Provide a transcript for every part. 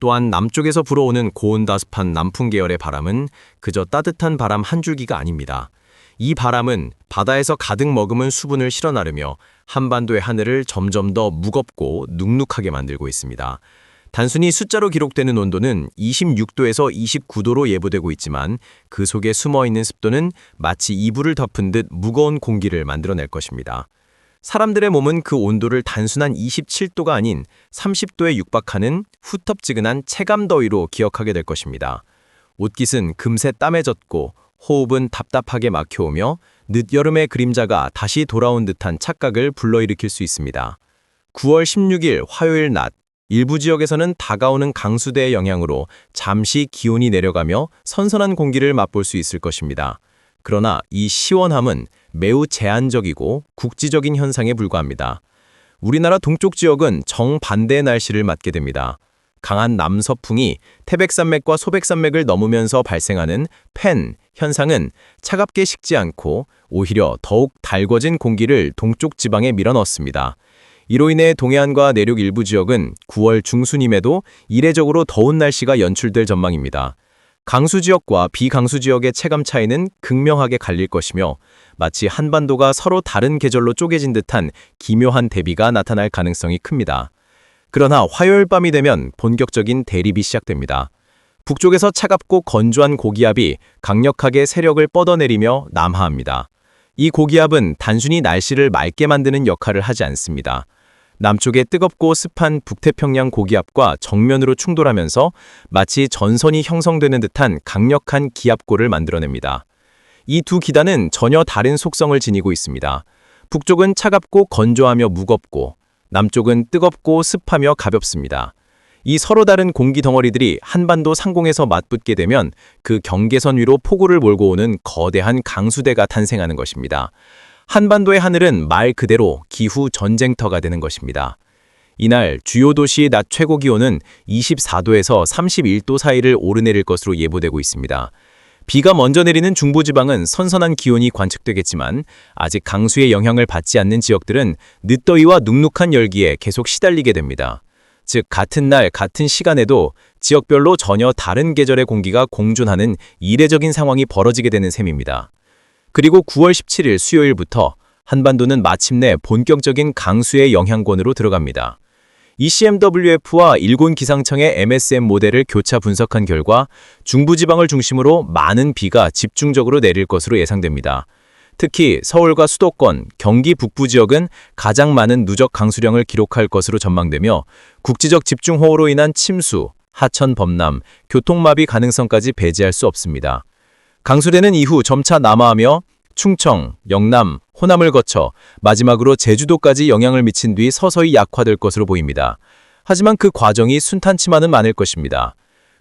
또한 남쪽에서 불어오는 고온다습한 남풍 계열의 바람은 그저 따뜻한 바람 한 줄기가 아닙니다. 이 바람은 바다에서 가득 머금은 수분을 실어 나르며 한반도의 하늘을 점점 더 무겁고 눅눅하게 만들고 있습니다. 단순히 숫자로 기록되는 온도는 26도에서 29도로 예보되고 있지만 그 속에 숨어 있는 습도는 마치 이불을 덮은 듯 무거운 공기를 만들어낼 것입니다. 사람들의 몸은 그 온도를 단순한 27도가 아닌 30도에 육박하는 후텁지근한 체감 더위로 기억하게 될 것입니다. 옷깃은 금세 땀에 젖고 호흡은 답답하게 막혀오며 늦여름의 그림자가 다시 돌아온 듯한 착각을 불러일으킬 수 있습니다. 9월 16일 화요일 낮 일부 지역에서는 다가오는 강수대의 영향으로 잠시 기온이 내려가며 선선한 공기를 맛볼 수 있을 것입니다. 그러나 이 시원함은 매우 제한적이고 국지적인 현상에 불과합니다. 우리나라 동쪽 지역은 정반대의 날씨를 맞게 됩니다. 강한 남서풍이 태백산맥과 소백산맥을 넘으면서 발생하는 펜 현상은 차갑게 식지 않고 오히려 더욱 달궈진 공기를 동쪽 지방에 밀어넣습니다. 이로 인해 동해안과 내륙 일부 지역은 9월 중순임에도 이례적으로 더운 날씨가 연출될 전망입니다. 강수 지역과 비강수 지역의 체감 차이는 극명하게 갈릴 것이며 마치 한반도가 서로 다른 계절로 쪼개진 듯한 기묘한 대비가 나타날 가능성이 큽니다. 그러나 화요일 밤이 되면 본격적인 대립이 시작됩니다. 북쪽에서 차갑고 건조한 고기압이 강력하게 세력을 뻗어내리며 남하합니다. 이 고기압은 단순히 날씨를 맑게 만드는 역할을 하지 않습니다. 남쪽의 뜨겁고 습한 북태평양 고기압과 정면으로 충돌하면서 마치 전선이 형성되는 듯한 강력한 기압골을 만들어냅니다. 이 두 기단은 전혀 다른 속성을 지니고 있습니다. 북쪽은 차갑고 건조하며 무겁고 남쪽은 뜨겁고 습하며 가볍습니다. 이 서로 다른 공기 덩어리들이 한반도 상공에서 맞붙게 되면 그 경계선 위로 폭우를 몰고 오는 거대한 강수대가 탄생하는 것입니다. 한반도의 하늘은 말 그대로 기후 전쟁터가 되는 것입니다. 이날 주요 도시 낮 최고 기온은 24도에서 31도 사이를 오르내릴 것으로 예보되고 있습니다. 비가 먼저 내리는 중부지방은 선선한 기온이 관측되겠지만 아직 강수의 영향을 받지 않는 지역들은 늦더위와 눅눅한 열기에 계속 시달리게 됩니다. 즉 같은 날 같은 시간에도 지역별로 전혀 다른 계절의 공기가 공존하는 이례적인 상황이 벌어지게 되는 셈입니다. 그리고 9월 17일 수요일부터 한반도는 마침내 본격적인 강수의 영향권으로 들어갑니다. ECMWF와 일본 기상청의 MSM 모델을 교차 분석한 결과 중부지방을 중심으로 많은 비가 집중적으로 내릴 것으로 예상됩니다. 특히 서울과 수도권, 경기 북부 지역은 가장 많은 누적 강수량을 기록할 것으로 전망되며 국지적 집중호우로 인한 침수, 하천 범람, 교통마비 가능성까지 배제할 수 없습니다. 강수대는 이후 점차 남하하며 충청, 영남, 호남을 거쳐 마지막으로 제주도까지 영향을 미친 뒤 서서히 약화될 것으로 보입니다. 하지만 그 과정이 순탄치만은 않을 것입니다.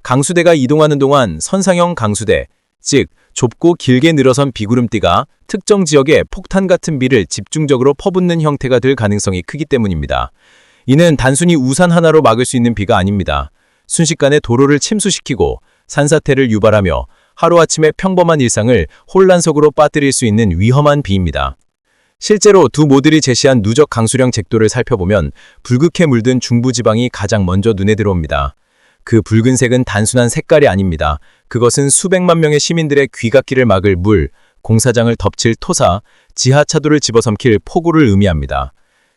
강수대가 이동하는 동안 선상형 강수대, 즉 좁고 길게 늘어선 비구름띠가 특정 지역에 폭탄 같은 비를 집중적으로 퍼붓는 형태가 될 가능성이 크기 때문입니다. 이는 단순히 우산 하나로 막을 수 있는 비가 아닙니다. 순식간에 도로를 침수시키고 산사태를 유발하며 하루아침에 평범한 일상을 혼란 속으로 빠뜨릴 수 있는 위험한 비입니다. 실제로 두 모델이 제시한 누적 강수량 잭도를 살펴보면 붉게 물든 중부지방이 가장 먼저 눈에 들어옵니다. 그 붉은색은 단순한 색깔이 아닙니다. 그것은 수백만 명의 시민들의 귀갓길을 막을 물, 공사장을 덮칠 토사, 지하차도를 집어삼킬 폭우를 의미합니다.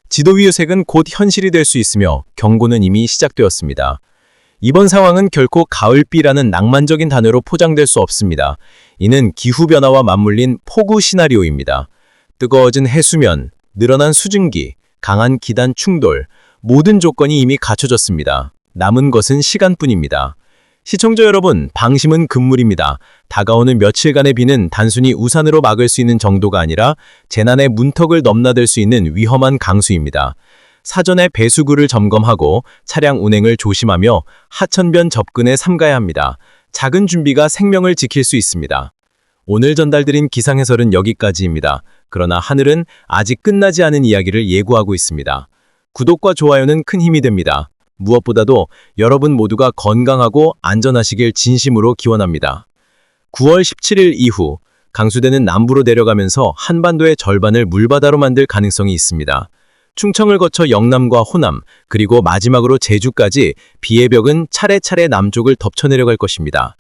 지도 위의 색은 곧 현실이 될 수 있으며 경고는 이미 시작되었습니다. 이번 상황은 결코 가을비라는 낭만적인 단어로 포장될 수 없습니다. 이는 기후변화와 맞물린 폭우 시나리오입니다. 뜨거워진 해수면, 늘어난 수증기, 강한 기단 충돌, 모든 조건이 이미 갖춰졌습니다. 남은 것은 시간뿐입니다. 시청자 여러분, 방심은 금물입니다. 다가오는 며칠간의 비는 단순히 우산으로 막을 수 있는 정도가 아니라 재난의 문턱을 넘나들 수 있는 위험한 강수입니다. 사전에 배수구를 점검하고 차량 운행을 조심하며 하천변 접근에 삼가야 합니다. 작은 준비가 생명을 지킬 수 있습니다. 오늘 전달드린 기상 해설은 여기까지입니다. 그러나 하늘은 아직 끝나지 않은 이야기를 예고하고 있습니다. 구독과 좋아요는 큰 힘이 됩니다. 무엇보다도 여러분 모두가 건강하고 안전하시길 진심으로 기원합니다. 9월 17일 이후 강수대는 남부로 내려가면서 한반도의 절반을 물바다로 만들 가능성이 있습니다. 충청을 거쳐 영남과 호남, 그리고 마지막으로 제주까지 비의 벽은 차례차례 남쪽을 덮쳐내려갈 것입니다.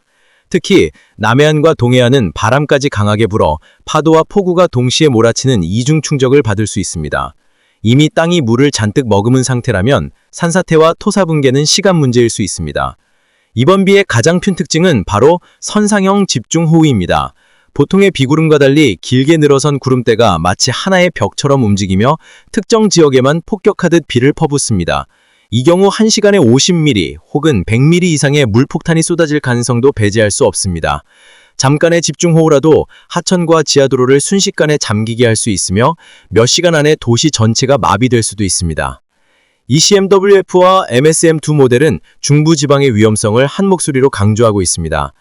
특히 남해안과 동해안은 바람까지 강하게 불어 파도와 폭우가 동시에 몰아치는 이중 충격을 받을 수 있습니다. 이미 땅이 물을 잔뜩 머금은 상태라면 산사태와 토사 붕괴는 시간 문제일 수 있습니다. 이번 비의 가장 큰 특징은 바로 선상형 집중호우입니다. 보통의 비구름과 달리 길게 늘어선 구름대가 마치 하나의 벽처럼 움직이며 특정 지역에만 폭격하듯 비를 퍼붓습니다. 이 경우 1시간에 50mm 혹은 100mm 이상의 물폭탄이 쏟아질 가능성도 배제할 수 없습니다. 잠깐의 집중호우라도 하천과 지하도로를 순식간에 잠기게 할 수 있으며 몇 시간 안에 도시 전체가 마비될 수도 있습니다. ECMWF와 MSM 두 모델은 중부지방의 위험성을 한 목소리로 강조하고 있습니다.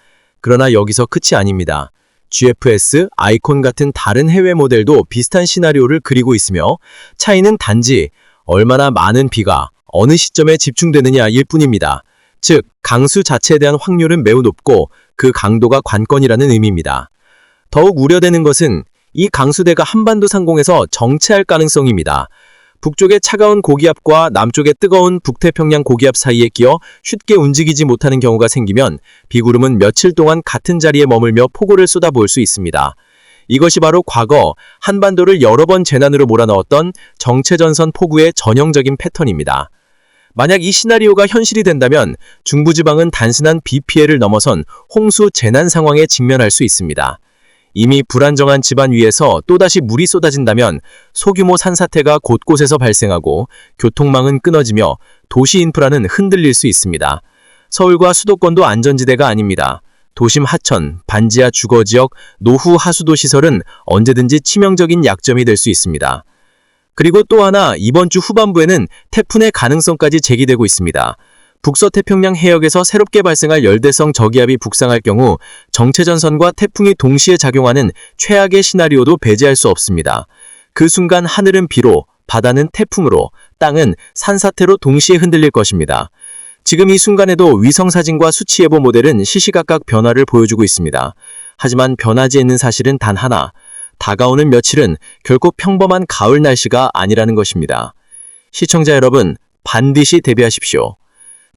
그러나 여기서 끝이 아닙니다. GFS, 아이콘 같은 다른 해외 모델도 비슷한 시나리오를 그리고 있으며 차이는 단지 얼마나 많은 비가 어느 시점에 집중되느냐일 뿐입니다. 즉, 강수 자체에 대한 확률은 매우 높고 그 강도가 관건이라는 의미입니다. 더욱 우려되는 것은 이 강수대가 한반도 상공에서 정체할 가능성입니다. 북쪽의 차가운 고기압과 남쪽의 뜨거운 북태평양 고기압 사이에 끼어 쉽게 움직이지 못하는 경우가 생기면 비구름은 며칠 동안 같은 자리에 머물며 폭우를 쏟아부을 수 있습니다. 이것이 바로 과거 한반도를 여러 번 재난으로 몰아넣었던 정체전선 폭우의 전형적인 패턴입니다. 만약 이 시나리오가 현실이 된다면 중부지방은 단순한 비 피해를 넘어선 홍수 재난 상황에 직면할 수 있습니다. 이미 불안정한 집안 위에서 또다시 물이 쏟아진다면 소규모 산사태가 곳곳에서 발생하고 교통망은 끊어지며 도시 인프라는 흔들릴 수 있습니다. 서울과 수도권도 안전지대가 아닙니다. 도심 하천, 반지하 주거지역, 노후 하수도 시설은 언제든지 치명적인 약점이 될 수 있습니다. 그리고 또 하나 이번 주 후반부에는 태풍의 가능성까지 제기되고 있습니다. 북서태평양 해역에서 새롭게 발생할 열대성 저기압이 북상할 경우 정체전선과 태풍이 동시에 작용하는 최악의 시나리오도 배제할 수 없습니다. 그 순간 하늘은 비로, 바다는 태풍으로, 땅은 산사태로 동시에 흔들릴 것입니다. 지금 이 순간에도 위성사진과 수치예보 모델은 시시각각 변화를 보여주고 있습니다. 하지만 변하지 않는 사실은 단 하나, 다가오는 며칠은 결코 평범한 가을 날씨가 아니라는 것입니다. 시청자 여러분, 반드시 대비하십시오.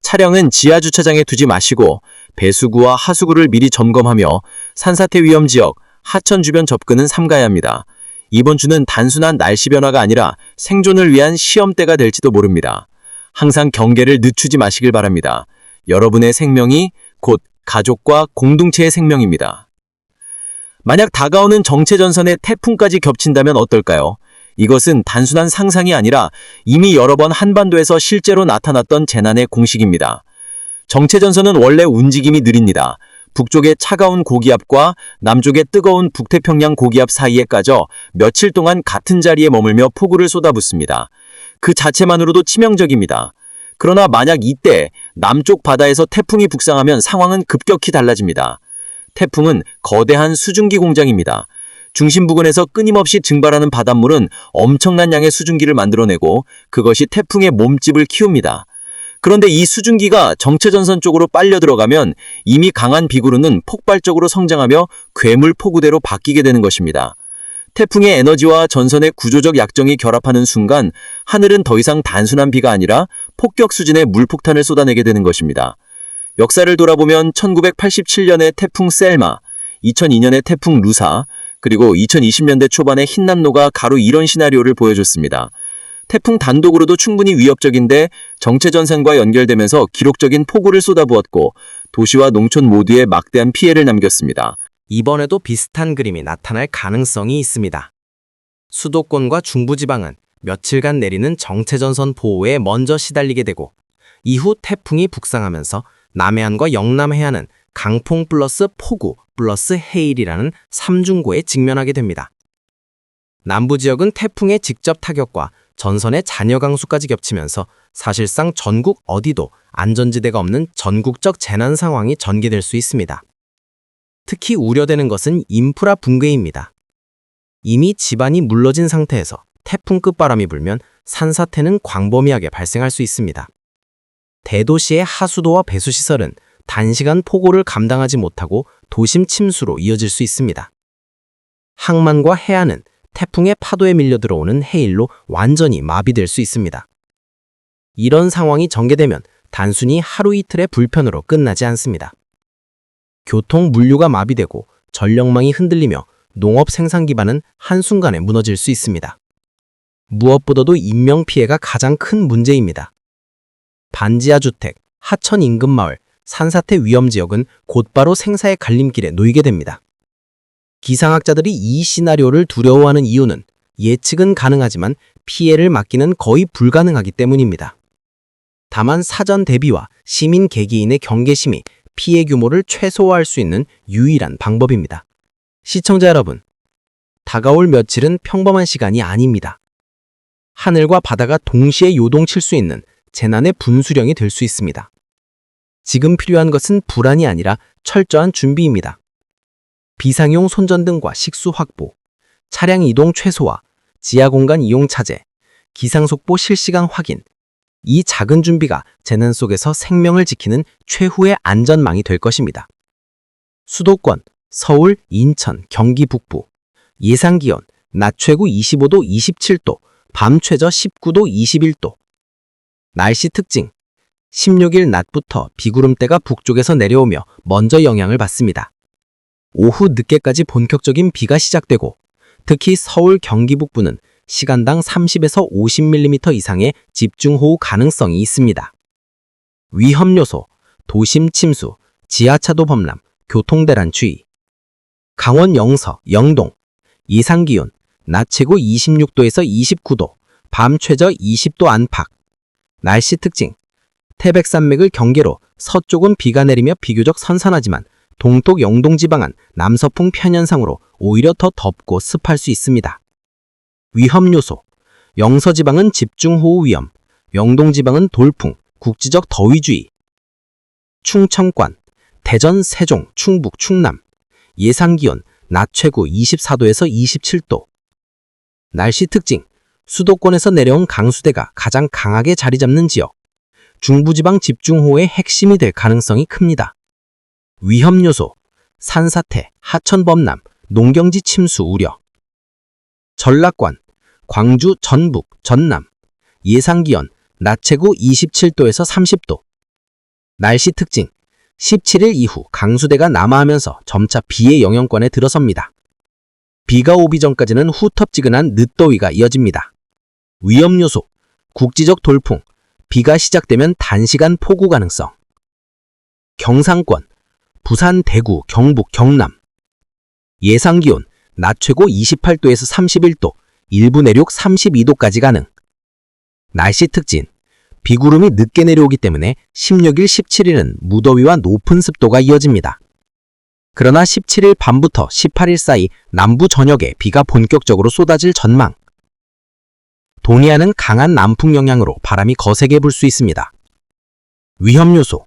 차량은 지하 주차장에 두지 마시고 배수구와 하수구를 미리 점검하며 산사태 위험 지역, 하천 주변 접근은 삼가야 합니다. 이번 주는 단순한 날씨 변화가 아니라 생존을 위한 시험대가 될지도 모릅니다. 항상 경계를 늦추지 마시길 바랍니다. 여러분의 생명이 곧 가족과 공동체의 생명입니다. 만약 다가오는 정체전선의 태풍까지 겹친다면 어떨까요? 이것은 단순한 상상이 아니라 이미 여러 번 한반도에서 실제로 나타났던 재난의 공식입니다. 정체전선은 원래 움직임이 느립니다. 북쪽의 차가운 고기압과 남쪽의 뜨거운 북태평양 고기압 사이에 까져 며칠 동안 같은 자리에 머물며 폭우를 쏟아붓습니다. 그 자체만으로도 치명적입니다. 그러나 만약 이때 남쪽 바다에서 태풍이 북상하면 상황은 급격히 달라집니다. 태풍은 거대한 수증기 공장입니다. 중심 부근에서 끊임없이 증발하는 바닷물은 엄청난 양의 수증기를 만들어내고 그것이 태풍의 몸집을 키웁니다. 그런데 이 수증기가 정체전선 쪽으로 빨려 들어가면 이미 강한 비구르는 폭발적으로 성장하며 괴물 폭우대로 바뀌게 되는 것입니다. 태풍의 에너지와 전선의 구조적 약정이 결합하는 순간 하늘은 더 이상 단순한 비가 아니라 폭격 수준의 물폭탄을 쏟아내게 되는 것입니다. 역사를 돌아보면 1987년의 태풍 셀마, 2002년의 태풍 루사, 그리고 2020년대 초반에 흰남노가 가로 이런 시나리오를 보여줬습니다. 태풍 단독으로도 충분히 위협적인데 정체전선과 연결되면서 기록적인 폭우를 쏟아부었고 도시와 농촌 모두에 막대한 피해를 남겼습니다. 이번에도 비슷한 그림이 나타날 가능성이 있습니다. 수도권과 중부지방은 며칠간 내리는 정체전선 보호에 먼저 시달리게 되고 이후 태풍이 북상하면서 남해안과 영남 해안은 강풍 플러스 폭우 플러스 해일이라는 삼중고에 직면하게 됩니다. 남부 지역은 태풍의 직접 타격과 전선의 잔여 강수까지 겹치면서 사실상 전국 어디도 안전지대가 없는 전국적 재난 상황이 전개될 수 있습니다. 특히 우려되는 것은 인프라 붕괴입니다. 이미 집안이 물러진 상태에서 태풍 끝바람이 불면 산사태는 광범위하게 발생할 수 있습니다. 대도시의 하수도와 배수시설은 단시간 폭우를 감당하지 못하고 도심 침수로 이어질 수 있습니다. 항만과 해안은 태풍의 파도에 밀려 들어오는 해일로 완전히 마비될 수 있습니다. 이런 상황이 전개되면 단순히 하루 이틀의 불편으로 끝나지 않습니다. 교통 물류가 마비되고 전력망이 흔들리며 농업 생산 기반은 한순간에 무너질 수 있습니다. 무엇보다도 인명 피해가 가장 큰 문제입니다. 반지하 주택, 하천 인근 마을, 산사태 위험 지역은 곧바로 생사의 갈림길에 놓이게 됩니다. 기상학자들이 이 시나리오를 두려워하는 이유는 예측은 가능하지만 피해를 막기는 거의 불가능하기 때문입니다. 다만 사전 대비와 시민 개개인의 경계심이 피해 규모를 최소화할 수 있는 유일한 방법입니다. 시청자 여러분, 다가올 며칠은 평범한 시간이 아닙니다. 하늘과 바다가 동시에 요동칠 수 있는 재난의 분수령이 될 수 있습니다. 지금 필요한 것은 불안이 아니라 철저한 준비입니다. 비상용 손전등과 식수 확보, 차량 이동 최소화, 지하 공간 이용 차제, 기상 속보 실시간 확인, 이 작은 준비가 재난 속에서 생명을 지키는 최후의 안전망이 될 것입니다. 수도권, 서울, 인천, 경기 북부, 예상 기온, 낮 최고 25도 27도, 밤 최저 19도 21도. 날씨 특징, 16일 낮부터 비구름대가 북쪽에서 내려오며 먼저 영향을 받습니다. 오후 늦게까지 본격적인 비가 시작되고 특히 서울 경기 북부는 시간당 30에서 50mm 이상의 집중호우 가능성이 있습니다. 위험 요소, 도심 침수, 지하차도 범람, 교통대란 주의. 강원 영서, 영동, 예상 기온, 낮 최고 26도에서 29도, 밤 최저 20도 안팎. 날씨 특징, 태백산맥을 경계로 서쪽은 비가 내리며 비교적 선선하지만 동쪽 영동 지방은 남서풍 편현상으로 오히려 더 덥고 습할 수 있습니다. 위험 요소. 영서 지방은 집중호우 위험, 영동 지방은 돌풍, 국지적 더위주의. 충청권, 대전, 세종, 충북, 충남. 예상 기온 낮 최고 24도에서 27도. 날씨 특징. 수도권에서 내려온 강수대가 가장 강하게 자리 잡는 지역. 중부지방 집중호우의 핵심이 될 가능성이 큽니다. 위험 요소, 산사태, 하천 범람, 농경지 침수 우려. 전락권, 광주, 전북, 전남. 예상 기온, 낮 최고 27도에서 30도. 날씨 특징, 17일 이후 강수대가 남하하면서 점차 비의 영향권에 들어섭니다. 비가 오기 전까지는 후텁지근한 늦더위가 이어집니다. 위험 요소, 국지적 돌풍, 비가 시작되면 단시간 폭우 가능성. 경상권, 부산, 대구, 경북, 경남. 예상 기온, 낮 최고 28도에서 31도, 일부 내륙 32도까지 가능. 날씨 특징, 비구름이 늦게 내려오기 때문에 16일, 17일은 무더위와 높은 습도가 이어집니다. 그러나 17일 밤부터 18일 사이 남부 전역에 비가 본격적으로 쏟아질 전망. 동해안은 강한 남풍 영향으로 바람이 거세게 불 수 있습니다. 위험 요소,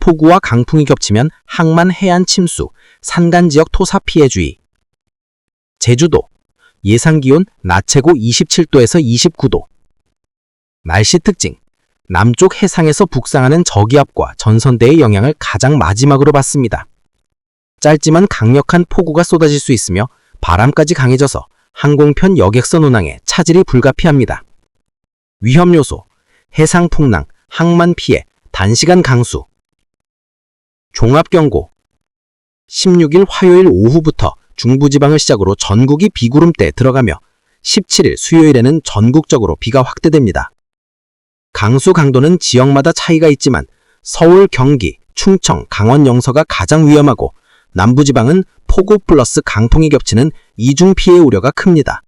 폭우와 강풍이 겹치면 항만 해안 침수, 산간 지역 토사 피해 주의. 제주도, 예상 기온 낮 최고 27도에서 29도. 날씨 특징, 남쪽 해상에서 북상하는 저기압과 전선대의 영향을 가장 마지막으로 받습니다. 짧지만 강력한 폭우가 쏟아질 수 있으며 바람까지 강해져서 항공편 여객선 운항에 차질이 불가피합니다. 위험 요소, 해상 풍랑, 항만 피해, 단시간 강수. 종합경고 16일 화요일 오후부터 중부지방을 시작으로 전국이 비구름대에 들어가며 17일 수요일에는 전국적으로 비가 확대됩니다. 강수 강도는 지역마다 차이가 있지만 서울, 경기, 충청, 강원 영서가 가장 위험하고 남부지방은 폭우 플러스 강풍이 겹치는 이중 피해 우려가 큽니다.